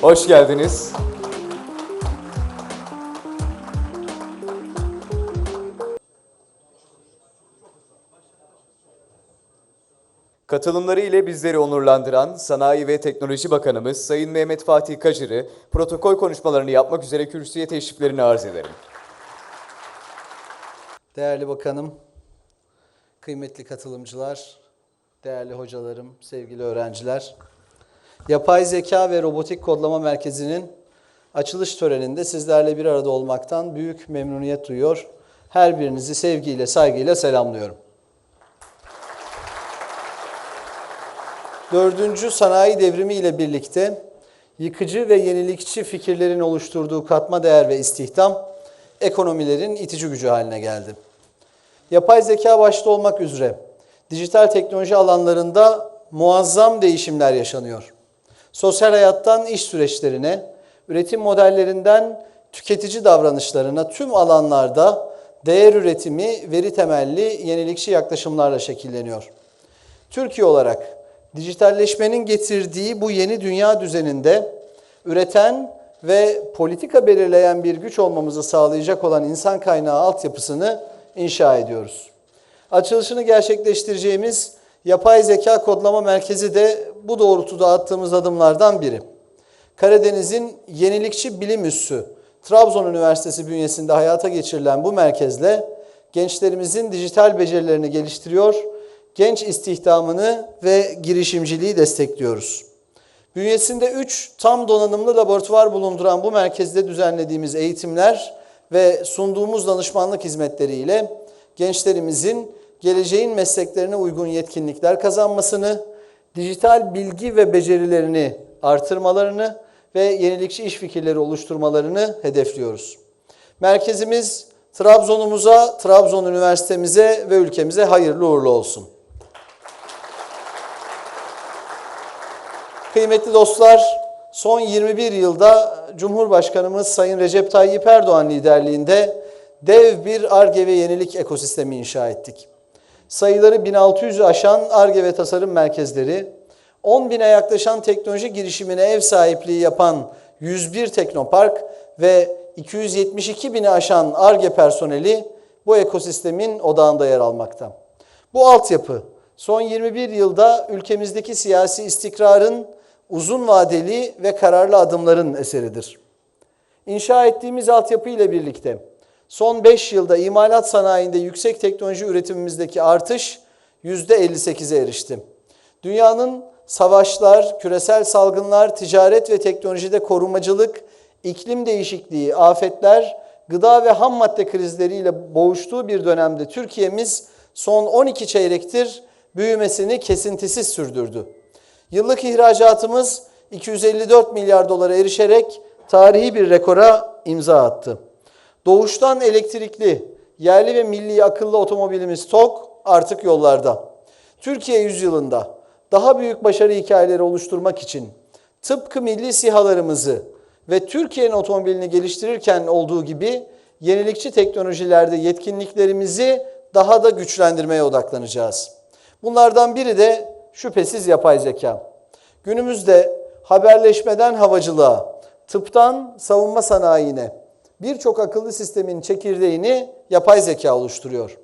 Hoş geldiniz. Katılımları ile bizleri onurlandıran Sanayi ve Teknoloji Bakanımız Sayın Mehmet Fatih Kacır'ı protokol konuşmalarını yapmak üzere kürsüye teşriflerini arz ederim. Değerli bakanım, kıymetli katılımcılar, değerli hocalarım, sevgili öğrenciler. Yapay Zeka ve Robotik Kodlama Merkezi'nin açılış töreninde sizlerle bir arada olmaktan büyük memnuniyet duyuyor. Her birinizi sevgiyle, saygıyla selamlıyorum. Dördüncü sanayi devrimi ile birlikte yıkıcı ve yenilikçi fikirlerin oluşturduğu katma değer ve istihdam ekonomilerin itici gücü haline geldi. Yapay zeka başta olmak üzere dijital teknoloji alanlarında muazzam değişimler yaşanıyor. Sosyal hayattan iş süreçlerine, üretim modellerinden tüketici davranışlarına tüm alanlarda değer üretimi veri temelli yenilikçi yaklaşımlarla şekilleniyor. Türkiye olarak dijitalleşmenin getirdiği bu yeni dünya düzeninde üreten ve politika belirleyen bir güç olmamızı sağlayacak olan insan kaynağı altyapısını inşa ediyoruz. Açılışını gerçekleştireceğimiz Yapay Zeka Kodlama Merkezi de bu doğrultuda attığımız adımlardan biri. Karadeniz'in yenilikçi bilim üssü Trabzon Üniversitesi bünyesinde hayata geçirilen bu merkezle gençlerimizin dijital becerilerini geliştiriyor, genç istihdamını ve girişimciliği destekliyoruz. Bünyesinde 3 tam donanımlı laboratuvar bulunduran bu merkezde düzenlediğimiz eğitimler ve sunduğumuz danışmanlık hizmetleriyle gençlerimizin geleceğin mesleklerine uygun yetkinlikler kazanmasını, dijital bilgi ve becerilerini artırmalarını ve yenilikçi iş fikirleri oluşturmalarını hedefliyoruz. Merkezimiz Trabzon'umuza, Trabzon Üniversitemize ve ülkemize hayırlı uğurlu olsun. Kıymetli dostlar, son 21 yılda Cumhurbaşkanımız Sayın Recep Tayyip Erdoğan liderliğinde dev bir ARGE ve yenilik ekosistemi inşa ettik. Sayıları 1600'ü aşan ARGE ve tasarım merkezleri, 10 bine yaklaşan teknoloji girişimine ev sahipliği yapan 101 teknopark ve 272 bini aşan ARGE personeli bu ekosistemin odağında yer almakta. Bu altyapı son 21 yılda ülkemizdeki siyasi istikrarın uzun vadeli ve kararlı adımların eseridir. İnşa ettiğimiz altyapı ile birlikte son 5 yılda imalat sanayinde yüksek teknoloji üretimimizdeki artış %58'e erişti. Dünyanın savaşlar, küresel salgınlar, ticaret ve teknolojide korumacılık, iklim değişikliği, afetler, gıda ve ham madde krizleriyle boğuştuğu bir dönemde Türkiye'miz son 12 çeyrektir büyümesini kesintisiz sürdürdü. Yıllık ihracatımız 254 milyar dolara erişerek tarihi bir rekora imza attı. Doğuştan elektrikli, yerli ve milli akıllı otomobilimiz TOK artık yollarda. Türkiye yüzyılında daha büyük başarı hikayeleri oluşturmak için tıpkı milli sihalarımızı ve Türkiye'nin otomobilini geliştirirken olduğu gibi yenilikçi teknolojilerde yetkinliklerimizi daha da güçlendirmeye odaklanacağız. Bunlardan biri de şüphesiz yapay zeka. Günümüzde haberleşmeden havacılığa, tıptan savunma sanayine birçok akıllı sistemin çekirdeğini yapay zeka oluşturuyor.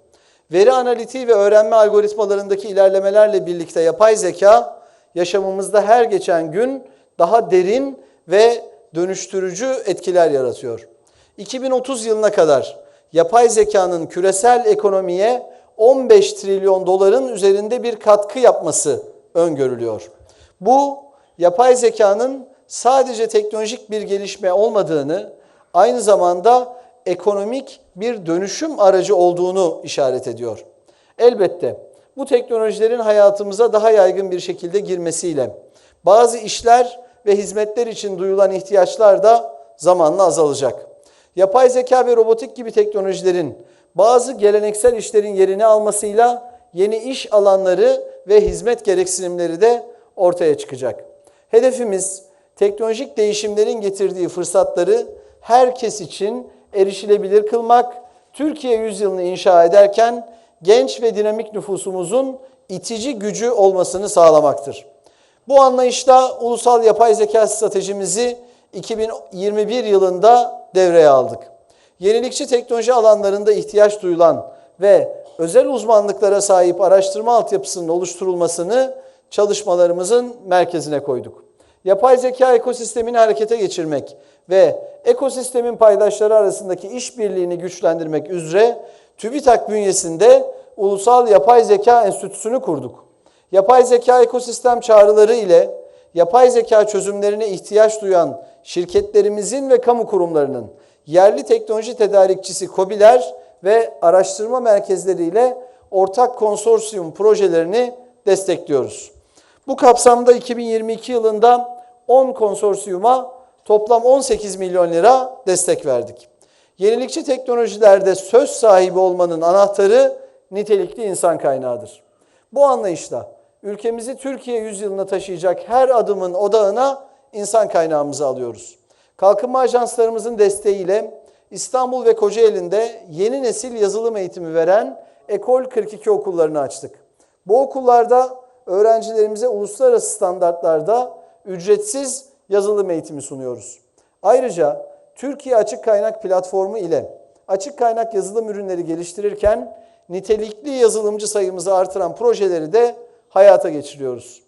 Veri analitiği ve öğrenme algoritmalarındaki ilerlemelerle birlikte yapay zeka yaşamımızda her geçen gün daha derin ve dönüştürücü etkiler yaratıyor. 2030 yılına kadar yapay zekanın küresel ekonomiye 15 trilyon doların üzerinde bir katkı yapması öngörülüyor. Bu yapay zekanın sadece teknolojik bir gelişme olmadığını, aynı zamanda ekonomik bir dönüşüm aracı olduğunu işaret ediyor. Elbette bu teknolojilerin hayatımıza daha yaygın bir şekilde girmesiyle bazı işler ve hizmetler için duyulan ihtiyaçlar da zamanla azalacak. Yapay zeka ve robotik gibi teknolojilerin bazı geleneksel işlerin yerini almasıyla yeni iş alanları ve hizmet gereksinimleri de ortaya çıkacak. Hedefimiz teknolojik değişimlerin getirdiği fırsatları herkes için erişilebilir kılmak, Türkiye yüzyılını inşa ederken genç ve dinamik nüfusumuzun itici gücü olmasını sağlamaktır. Bu anlayışla ulusal yapay zeka stratejimizi 2021 yılında devreye aldık. Yenilikçi teknoloji alanlarında ihtiyaç duyulan ve özel uzmanlıklara sahip araştırma altyapısının oluşturulmasını çalışmalarımızın merkezine koyduk. Yapay zeka ekosistemini harekete geçirmek ve ekosistemin paydaşları arasındaki işbirliğini güçlendirmek üzere TÜBİTAK bünyesinde Ulusal Yapay Zeka Enstitüsü'nü kurduk. Yapay zeka ekosistem çağrıları ile yapay zeka çözümlerine ihtiyaç duyan şirketlerimizin ve kamu kurumlarının yerli teknoloji tedarikçisi KOBİ'ler ve araştırma merkezleriyle ortak konsorsiyum projelerini destekliyoruz. Bu kapsamda 2022 yılında 10 konsorsiyuma toplam 18 milyon lira destek verdik. Yenilikçi teknolojilerde söz sahibi olmanın anahtarı nitelikli insan kaynağıdır. Bu anlayışla ülkemizi Türkiye yüzyılına taşıyacak her adımın odağına insan kaynağımızı alıyoruz. Kalkınma ajanslarımızın desteğiyle İstanbul ve Kocaeli'nde yeni nesil yazılım eğitimi veren Ekol 42 okullarını açtık. Bu okullarda öğrencilerimize uluslararası standartlarda ücretsiz yazılım eğitimi sunuyoruz. Ayrıca Türkiye Açık Kaynak Platformu ile açık kaynak yazılım ürünleri geliştirirken nitelikli yazılımcı sayımızı artıran projeleri de hayata geçiriyoruz.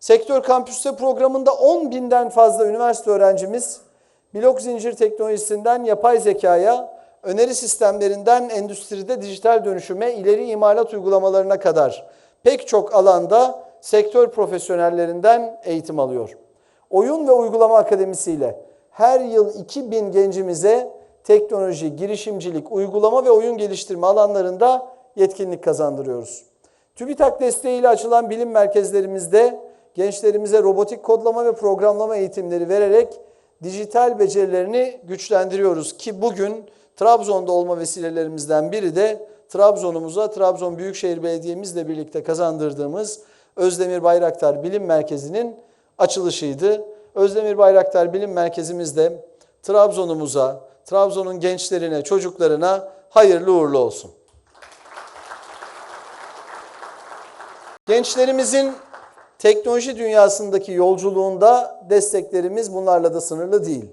Sektör Kampüste programında 10 binden fazla üniversite öğrencimiz blok zincir teknolojisinden yapay zekaya, öneri sistemlerinden endüstride dijital dönüşüme, ileri imalat uygulamalarına kadar pek çok alanda sektör profesyonellerinden eğitim alıyor. Oyun ve Uygulama Akademisi ile her yıl 2000 gencimize teknoloji, girişimcilik, uygulama ve oyun geliştirme alanlarında yetkinlik kazandırıyoruz. TÜBİTAK desteğiyle açılan bilim merkezlerimizde gençlerimize robotik kodlama ve programlama eğitimleri vererek dijital becerilerini güçlendiriyoruz ki bugün Trabzon'da olma vesilelerimizden biri de Trabzon'umuza Trabzon Büyükşehir Belediye'mizle birlikte kazandırdığımız Özdemir Bayraktar Bilim Merkezi'nin açılışıydı. Özdemir Bayraktar Bilim Merkezimiz de Trabzon'umuza, Trabzon'un gençlerine, çocuklarına hayırlı uğurlu olsun. Gençlerimizin teknoloji dünyasındaki yolculuğunda desteklerimiz bunlarla da sınırlı değil.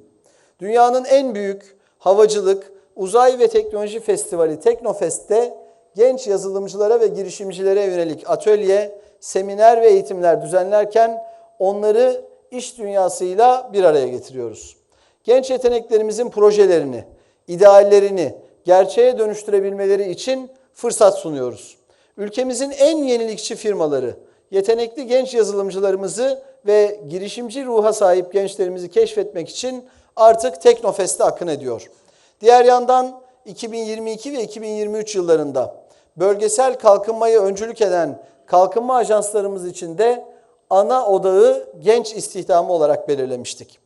Dünyanın en büyük havacılık, uzay ve teknoloji festivali Teknofest'te genç yazılımcılara ve girişimcilere yönelik atölye, seminer ve eğitimler düzenlerken onları iş dünyasıyla bir araya getiriyoruz. Genç yeteneklerimizin projelerini, ideallerini gerçeğe dönüştürebilmeleri için fırsat sunuyoruz. Ülkemizin en yenilikçi firmaları, yetenekli genç yazılımcılarımızı ve girişimci ruha sahip gençlerimizi keşfetmek için artık Teknofest'e akın ediyor. Diğer yandan 2022 ve 2023 yıllarında bölgesel kalkınmayı öncülük eden kalkınma ajanslarımız için de ana odağı genç istihdamı olarak belirlemiştik.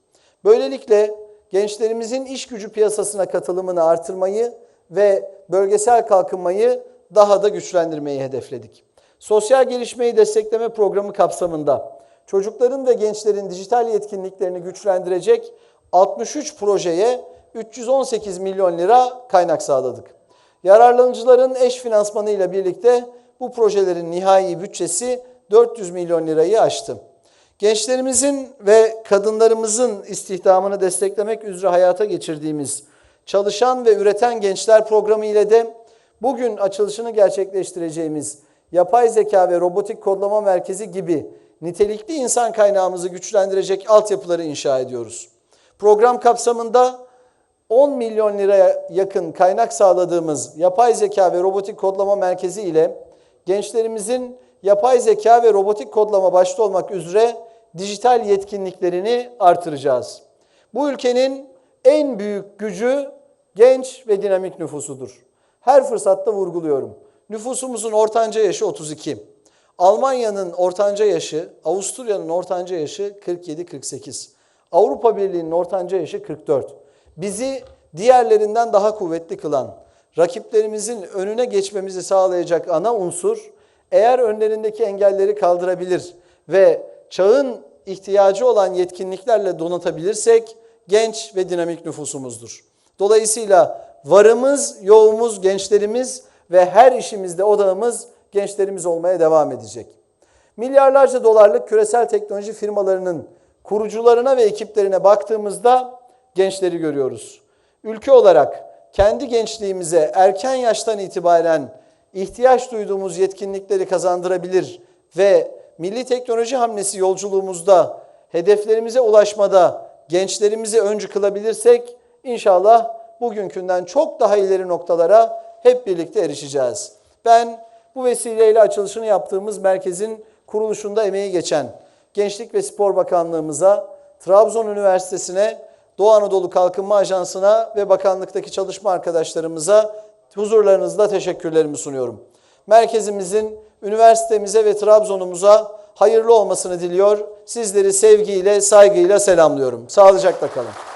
Böylelikle gençlerimizin iş gücü piyasasına katılımını artırmayı ve bölgesel kalkınmayı daha da güçlendirmeyi hedefledik. Sosyal gelişmeyi destekleme programı kapsamında çocukların ve gençlerin dijital yetkinliklerini güçlendirecek 63 projeye 318 milyon lira kaynak sağladık. Yararlanıcıların eş finansmanı ile birlikte bu projelerin nihai bütçesi 400 milyon lirayı aştı. Gençlerimizin ve kadınlarımızın istihdamını desteklemek üzere hayata geçirdiğimiz Çalışan ve Üreten Gençler programı ile de bugün açılışını gerçekleştireceğimiz yapay zeka ve robotik kodlama merkezi gibi nitelikli insan kaynağımızı güçlendirecek altyapıları inşa ediyoruz. Program kapsamında 10 milyon liraya yakın kaynak sağladığımız yapay zeka ve robotik kodlama merkezi ile gençlerimizin yapay zeka ve robotik kodlama başta olmak üzere dijital yetkinliklerini artıracağız. Bu ülkenin en büyük gücü genç ve dinamik nüfusudur. Her fırsatta vurguluyorum. Nüfusumuzun ortanca yaşı 32. Almanya'nın ortanca yaşı, Avusturya'nın ortanca yaşı 47-48. Avrupa Birliği'nin ortanca yaşı 44. Bizi diğerlerinden daha kuvvetli kılan, rakiplerimizin önüne geçmemizi sağlayacak ana unsur, eğer önlerindeki engelleri kaldırabilir ve çağın ihtiyacı olan yetkinliklerle donatabilirsek genç ve dinamik nüfusumuzdur. Dolayısıyla varımız, yoğumuz gençlerimiz ve her işimizde odağımız gençlerimiz olmaya devam edecek. Milyarlarca dolarlık küresel teknoloji firmalarının kurucularına ve ekiplerine baktığımızda gençleri görüyoruz. Ülke olarak kendi gençliğimize erken yaştan itibaren ihtiyaç duyduğumuz yetkinlikleri kazandırabilir ve milli teknoloji hamlesi yolculuğumuzda hedeflerimize ulaşmada gençlerimizi öncü kılabilirsek inşallah bugünkünden çok daha ileri noktalara hep birlikte erişeceğiz. Ben bu vesileyle açılışını yaptığımız merkezin kuruluşunda emeği geçen Gençlik ve Spor Bakanlığımıza, Trabzon Üniversitesi'ne, Doğu Anadolu Kalkınma Ajansı'na ve bakanlıktaki çalışma arkadaşlarımıza huzurlarınızda teşekkürlerimi sunuyorum. Merkezimizin üniversitemize ve Trabzon'umuza hayırlı olmasını diliyor. Sizleri sevgiyle, saygıyla selamlıyorum. Sağlıcakla kalın.